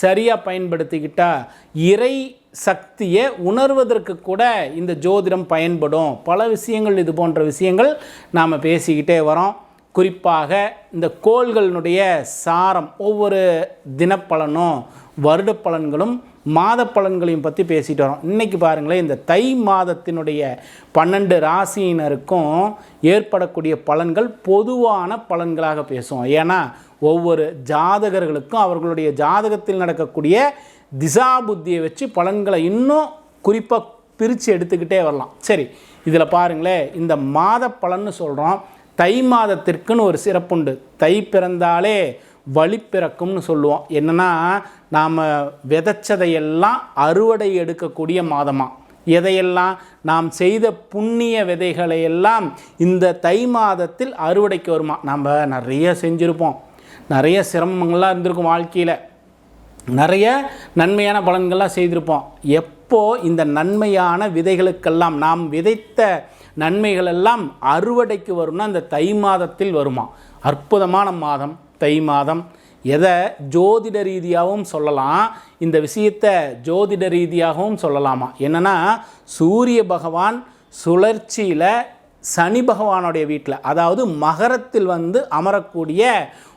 சரியாக பயன்படுத்திக்கிட்டா இறை சக்தியை உணர்வதற்கு கூட இந்த ஜோதிடம் பயன்படும். பல விஷயங்கள் இது போன்ற விஷயங்கள் நாம் பேசிக்கிட்டே வரோம். குறிப்பாக இந்த கோள்களினுடைய சாரம் ஒவ்வொரு தினப்பலனும் வருட பலன்களும் மாத பலன்களையும் பற்றி பேசிட்டு வரோம். இன்றைக்கி பாருங்களேன் இந்த தை மாதத்தினுடைய பன்னெண்டு ராசியினருக்கும் ஏற்படக்கூடிய பலன்கள் பொதுவான பலன்களாக பேசுவோம். ஏன்னா ஒவ்வொரு ஜாதகர்களுக்கும் அவர்களுடைய ஜாதகத்தில் நடக்கக்கூடிய திசா புத்தியை வச்சு பலன்களை இன்னும் குறிப்பாக பிரித்து எடுத்துக்கிட்டே வரலாம். சரி இதில் பாருங்களேன் இந்த மாத பலன்னு சொல்கிறோம் தை மாதத்திற்குன்னு ஒரு சிறப்புண்டு. தை பிறந்தாலே வழி பிறக்கும்னு சொல்லுவோம். என்னென்னா நாம் விதைச்சதையெல்லாம் அறுவடை எடுக்கக்கூடிய மாதமாக எதையெல்லாம்? நாம் செய்த புண்ணிய விதைகளை எல்லாம் இந்த தை மாதத்தில் அறுவடைக்கு வருமா? நம்ம நிறைய செஞ்சுருப்போம். நிறைய சிரமங்கள்லாம் இருந்திருக்கும் வாழ்க்கையில். நிறைய நன்மையான பலன்கள்லாம் செய்திருப்போம். எப்போ இந்த நன்மையான விதைகளுக்கெல்லாம் நாம் விதைத்த நன்மைகள் எல்லாம் அறுவடைக்கு வரும்னா அந்த தை மாதத்தில் வருமா? அற்புதமான மாதம் தை மாதம். எதை ஜோதிட ரீதியாகவும் சொல்லலாம் இந்த விஷயத்தை ஜோதிட ரீதியாகவும் சொல்லலாமா? என்னென்னா சூரிய பகவான் சுழற்சியில் சனி பகவானுடைய வீட்டில் அதாவது மகரத்தில் வந்து அமரக்கூடிய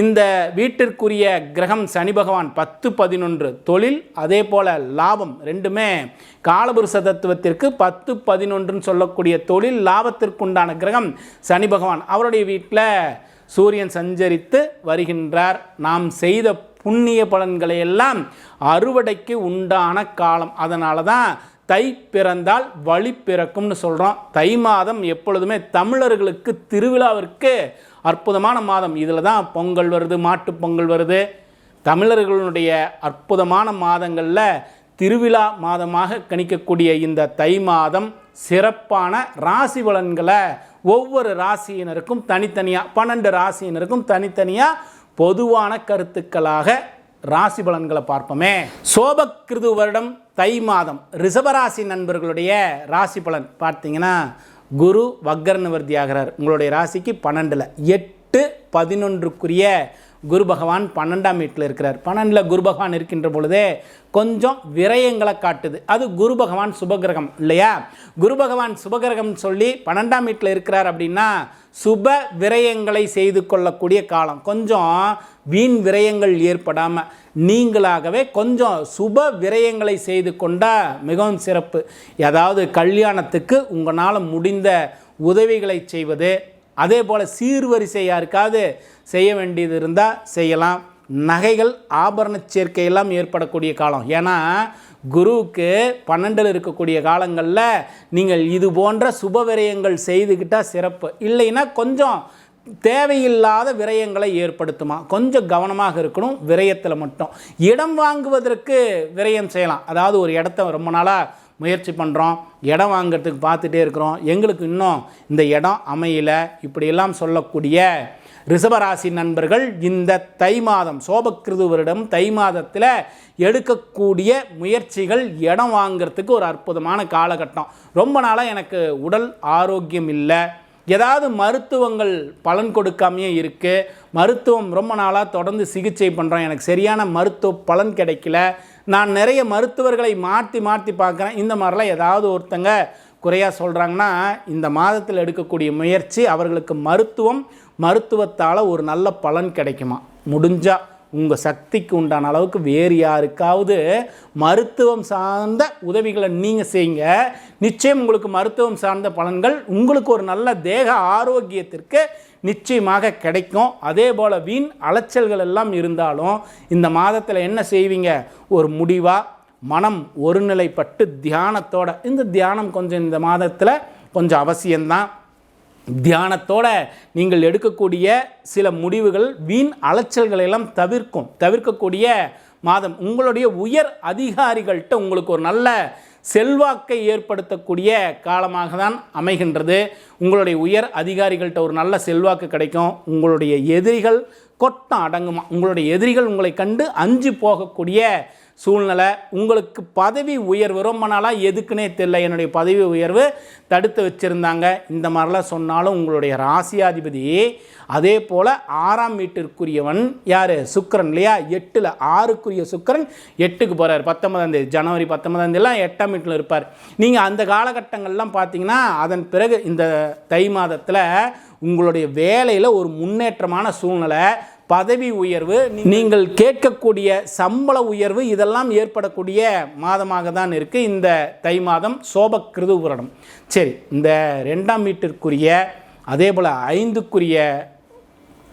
இந்த வீட்டிற்குரிய கிரகம் சனி பகவான் பத்து பதினொன்று தொழில் அதே போல் லாபம் ரெண்டுமே காலபுருஷ தத்துவத்திற்கு பத்து பதினொன்றுன்னு சொல்லக்கூடிய தொழில் லாபத்திற்குண்டான கிரகம் சனி பகவான். அவருடைய வீட்டில் சூரியன் சஞ்சரித்து வருகின்றார். நாம் செய்த புண்ணிய பலன்களை எல்லாம் அறுவடைக்கு உண்டான காலம். அதனால தான் தை பிறந்தால் வழி பிறக்கும்னு சொல்கிறோம் தை மாதம் எப்பொழுதுமே தமிழர்களுக்கு திருவிழாவிற்கு அற்புதமான மாதம். இதில் தான் பொங்கல் வருது மாட்டுப் பொங்கல் வருது. தமிழர்களுடைய அற்புதமான மாதங்களில் திருவிழா மாதமாக கணிக்கக்கூடிய இந்த தை மாதம் சிறப்பான ராசி பலன்களை ஒவ்வொரு ராசியினருக்கும் தனித்தனியாக பன்னெண்டு ராசியினருக்கும் தனித்தனியாக பொதுவான கருத்துக்களாக ராசி பலன்களை பார்ப்போமே. சோபக்கிருது வருடம் தை மாதம். ரிஷபராசி நண்பர்களுடைய ராசி பலன் பார்த்தீங்கன்னா குரு வக்கர நிவர்த்தி ஆகிறார் உங்களுடைய ராசிக்கு பன்னெண்டில். எட்டு பதினொன்றுக்குரிய குரு பகவான் பன்னெண்டாம் வீட்டில் இருக்கிறார். பன்னெண்டில் குரு பகவான் இருக்கின்ற பொழுதே கொஞ்சம் விரயங்களை காட்டுது. அது குரு பகவான் சுபகிரகம் இல்லையா? குரு பகவான் சுபகிரகம் சொல்லி பன்னெண்டாம் வீட்டில் இருக்கிறார் அப்படின்னா சுப விரயங்களை செய்து கொள்ளக்கூடிய காலம். கொஞ்சம் வீண் விரயங்கள் ஏற்படாமல் நீங்களாகவே கொஞ்சம் சுப விரயங்களை செய்து கொண்டால் மிகவும் சிறப்பு. ஏதாவது கல்யாணத்துக்கு உங்களால் முடிந்த உதவிகளை செய்வது அதே போல் சீர்வரிசை யாருக்காவது செய்ய வேண்டியது இருந்தால் செய்யலாம். நகைகள் ஆபரண சேர்க்கையெல்லாம் ஏற்படக்கூடிய காலம். ஏன்னா குருவுக்கு பன்னெண்டில் இருக்கக்கூடிய காலங்களில் நீங்கள் இது போன்ற சுப விரயங்கள் செய்துக்கிட்டால் சிறப்பு. இல்லைன்னா கொஞ்சம் தேவையில்லாத விரயங்களை ஏற்படுத்துமா? கொஞ்சம் கவனமாக இருக்கணும் விரயத்தில் மட்டும். இடம் வாங்குவதற்கு விரயம் செய்யலாம். அதாவது ஒரு இடத்த ரொம்ப நாளாக முயற்சி பண்ணுறோம் இடம் வாங்குறதுக்கு பார்த்துட்டே இருக்கிறோம். எங்களுக்கு இன்னும் இந்த இடம் அமையல. இப்படியெல்லாம் சொல்லக்கூடிய ரிஷபராசி நண்பர்கள் இந்த தை மாதம் சோபக்கிருது வருடம் தை மாதத்தில் எடுக்கக்கூடிய முயற்சிகள் இடம் வாங்குறதுக்கு ஒரு அற்புதமான காலகட்டம். ரொம்ப நாளாக எனக்கு உடல் ஆரோக்கியம் இல்லை. ஏதாவது மருத்துவங்கள் பலன் கொடுக்காமையே இருக்குது மருத்துவம் ரொம்ப நாளாக தொடர்ந்து சிகிச்சை பண்ணுறோம் எனக்கு சரியான மருத்துவ பலன் கிடைக்கல. நான் நிறைய மருத்துவர்களை மாற்றி மாற்றி பார்க்குறேன். இந்த மாதிரிலாம் ஏதாவது ஒருத்தங்க குறையாக சொல்கிறாங்கன்னா இந்த மாதத்தில் எடுக்கக்கூடிய முயற்சி அவர்களுக்கு மருத்துவம் மருத்துவத்தால் ஒரு நல்ல பலன் கிடைக்குமா? முடிஞ்சால் உங்கள் சக்திக்கு உண்டான அளவுக்கு வேறு யாருக்காவது மருத்துவம் சார்ந்த உதவிகளை நீங்கள் செய்யுங்க. நிச்சயம் உங்களுக்கு மருத்துவம் சார்ந்த பலன்கள் உங்களுக்கு ஒரு நல்ல தேக ஆரோக்கியத்திற்கு நிச்சயமாக கிடைக்கும். அதே போல் வீண் அலைச்சல்கள் எல்லாம் இருந்தாலும் இந்த மாதத்தில் என்ன செய்வீங்க? ஒரு முடிவாக மனம் ஒருநிலைப்பட்டு தியானத்தோட. இந்த தியானம் கொஞ்சம் இந்த மாதத்தில் கொஞ்சம் அவசியம்தான். தியானத்தோட நீங்கள் எடுக்கக்கூடிய சில முடிவுகள் வீண் அலைச்சல்களை எல்லாம் தவிர்க்கும். தவிர்க்கக்கூடிய மாதம். உங்களுடைய உயர் அதிகாரிகள்கிட்ட உங்களுக்கு ஒரு நல்ல செல்வாக்கை ஏற்படுத்தக்கூடிய காலமாக தான் அமைகின்றது. உங்களுடைய உயர் அதிகாரிகள்கிட்ட ஒரு நல்ல செல்வாக்கு கிடைக்கும். உங்களுடைய எதிரிகள் கொட்டம் அடங்குமா உங்களுடைய எதிரிகள் உங்களை கண்டு அஞ்சு போகக்கூடிய சூழ்நிலை. உங்களுக்கு பதவி உயர்வு ரொம்ப நாளாக எதுக்குன்னே தெரியல. என்னுடைய பதவி உயர்வு தடுத்து வச்சுருந்தாங்க. இந்த மாதிரிலாம் சொன்னாலும் உங்களுடைய ராசியாதிபதி அதே போல் ஆறாம் வீட்டிற்குரியவன் யார்? சுக்கரன் இல்லையா? எட்டில் ஆறுக்குரிய சுக்கரன் எட்டுக்கு போகிறார் பத்தொன்பதாம் தேதி ஜனவரி பத்தொன்பதாம் தேதிலாம் எட்டாம் வீட்டில் இருப்பார். நீங்கள் அந்த காலகட்டங்கள்லாம் பார்த்தீங்கன்னா அதன் பிறகு இந்த தை மாதத்தில் உங்களுடைய வேலையில் ஒரு முன்னேற்றமான சூழ்நிலை பதவி உயர்வு நீங்கள் கேட்கக்கூடிய சம்பள உயர்வு இதெல்லாம் ஏற்படக்கூடிய மாதமாக தான் இருக்குது இந்த தை மாதம் சோபக்கிருது வருடம் சரி இந்த ரெண்டாம் வீட்டிற்குரிய அதே போல் ஐந்துக்குரிய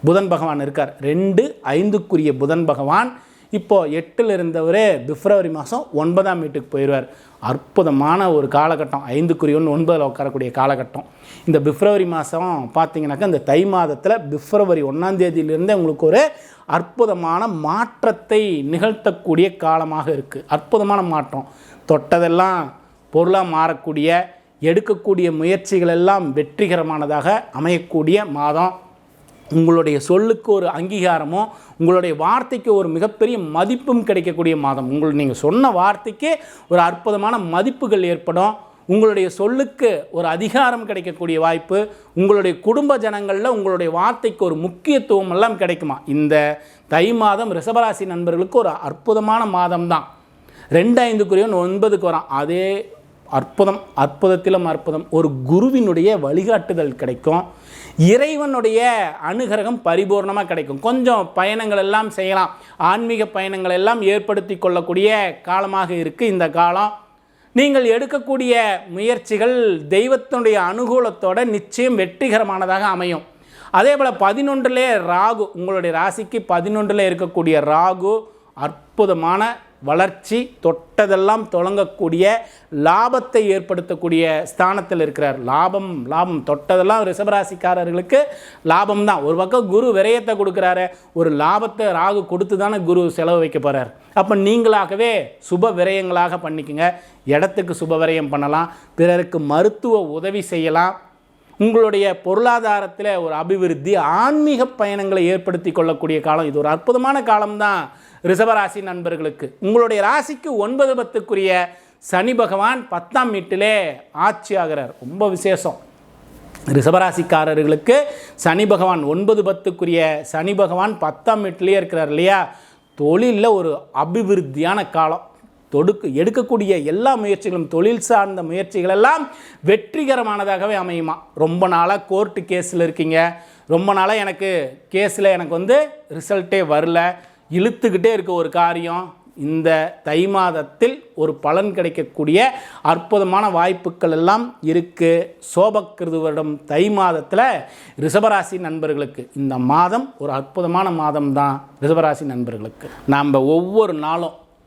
புதன் பகவான் இருக்கார். ரெண்டு ஐந்துக்குரிய புதன் பகவான் இப்போது எட்டில் இருந்தவரே பிப்ரவரி மாதம் ஒன்பதாம் வீட்டுக்கு போயிடுவார் அற்புதமான ஒரு காலகட்டம். ஐந்துக்குரியவன் ஒன்பதில் உட்காரக்கூடிய காலகட்டம். இந்த பிப்ரவரி மாதம் பார்த்தீங்கன்னாக்கா இந்த தை மாதத்தில் பிப்ரவரி ஒன்றாம் தேதியிலிருந்தே உங்களுக்கு ஒரு அற்புதமான மாற்றத்தை நிகழ்த்தக்கூடிய காலமாக இருக்குது அற்புதமான மாற்றம். தொட்டதெல்லாம் பொருளாக மாறக்கூடிய எடுக்கக்கூடிய முயற்சிகள் எல்லாம் வெற்றிகரமானதாக அமையக்கூடிய மாதம். உங்களுடைய சொல்லுக்கு ஒரு அங்கீகாரமும் உங்களுடைய வார்த்தைக்கு ஒரு மிகப்பெரிய மதிப்பும் கிடைக்கக்கூடிய மாதம். உங்கள் நீங்கள் சொன்ன வார்த்தைக்கே ஒரு அற்புதமான மதிப்புகள் ஏற்படும். உங்களுடைய சொல்லுக்கு ஒரு அதிகாரம் கிடைக்கக்கூடிய வாய்ப்பு. உங்களுடைய குடும்ப ஜனங்களில் உங்களுடைய வார்த்தைக்கு ஒரு முக்கியத்துவம் எல்லாம் கிடைக்குமா? இந்த தை மாதம் ரிஷபராசி நண்பர்களுக்கு ஒரு அற்புதமான மாதம் தான் ரெண்டு ஐந்துக்குரியவன் ஒன்பதுக்கு வரான். அதே அற்புதம் அற்புதத்திலும் அற்புதம். ஒரு குருவினுடைய வழிகாட்டுதல் கிடைக்கும். இறைவனுடைய அனுகிரகம் பரிபூர்ணமாக கிடைக்கும். கொஞ்சம் பயணங்கள் எல்லாம் செய்யலாம். ஆன்மீக பயணங்கள் எல்லாம் ஏற்படுத்தி கொள்ளக்கூடிய காலமாக இருக்குது இந்த காலம். நீங்கள் எடுக்கக்கூடிய முயற்சிகள் தெய்வத்தினுடைய அனுகூலத்தோட நிச்சயம் வெற்றிகரமானதாக அமையும். அதே போல் பதினொன்றிலே ராகு உங்களுடைய ராசிக்கு பதினொன்றில் இருக்கக்கூடிய ராகு அற்புதமான வளர்ச்சி தொட்டதெல்லாம் தொடங்கக்கூடிய லாபத்தை ஏற்படுத்தக்கூடிய ஸ்தானத்தில் இருக்கிறார். லாபம் லாபம் தொட்டதெல்லாம் ரிஷபராசிக்காரர்களுக்கு லாபம் தான் ஒரு பக்கம் குரு விரயத்தை கொடுக்குறாரு. ஒரு லாபத்தை ராகு கொடுத்து தானே குரு செலவு வைக்க போகிறார் அப்போ நீங்களாகவே சுப விரயங்களாக பண்ணிக்கோங்க. இடத்துக்கு சுப விரயம் பண்ணலாம். பிறருக்கு மருத்துவ உதவி செய்யலாம். உங்களுடைய பொருளாதாரத்தில் ஒரு அபிவிருத்தி ஆன்மீக பயணங்களை ஏற்படுத்தி கொள்ளக்கூடிய காலம். இது ஒரு அற்புதமான காலம்தான் ரிஷபராசி நண்பர்களுக்கு. உங்களுடைய ராசிக்கு ஒன்பது பத்துக்குரிய சனி பகவான் பத்தாம் வீட்டிலே ஆட்சி ஆகிறார். ரொம்ப விசேஷம். ரிஷபராசிக்காரர்களுக்கு சனி பகவான் ஒன்பது பத்துக்குரிய சனி பகவான் பத்தாம் வீட்டிலேயே இருக்கிறார் இல்லையா? தொழிலில் ஒரு அபிவிருத்தியான காலம். தொடுக்கு எடுக்கக்கூடிய எல்லா முயற்சிகளும் தொழில் சார்ந்த முயற்சிகள் எல்லாம் வெற்றிகரமானதாகவே அமையுமா? ரொம்ப நாளாக கோர்ட்டு கேஸில் இருக்கீங்க. ரொம்ப நாளாக எனக்கு கேஸில் எனக்கு வந்து ரிசல்ட்டே வரல. இழுத்துக்கிட்டே இருக்க ஒரு காரியம். இந்த தை மாதத்தில் ஒரு பலன் கிடைக்கக்கூடிய அற்புதமான வாய்ப்புகள் எல்லாம் இருக்குது சோபக்கிருது வருடம் தை மாதத்தில் ரிஷபராசி நண்பர்களுக்கு. இந்த மாதம் ஒரு அற்புதமான மாதம் தான் ரிஷபராசி நண்பர்களுக்கு. நாம் ஒவ்வொரு நாளும்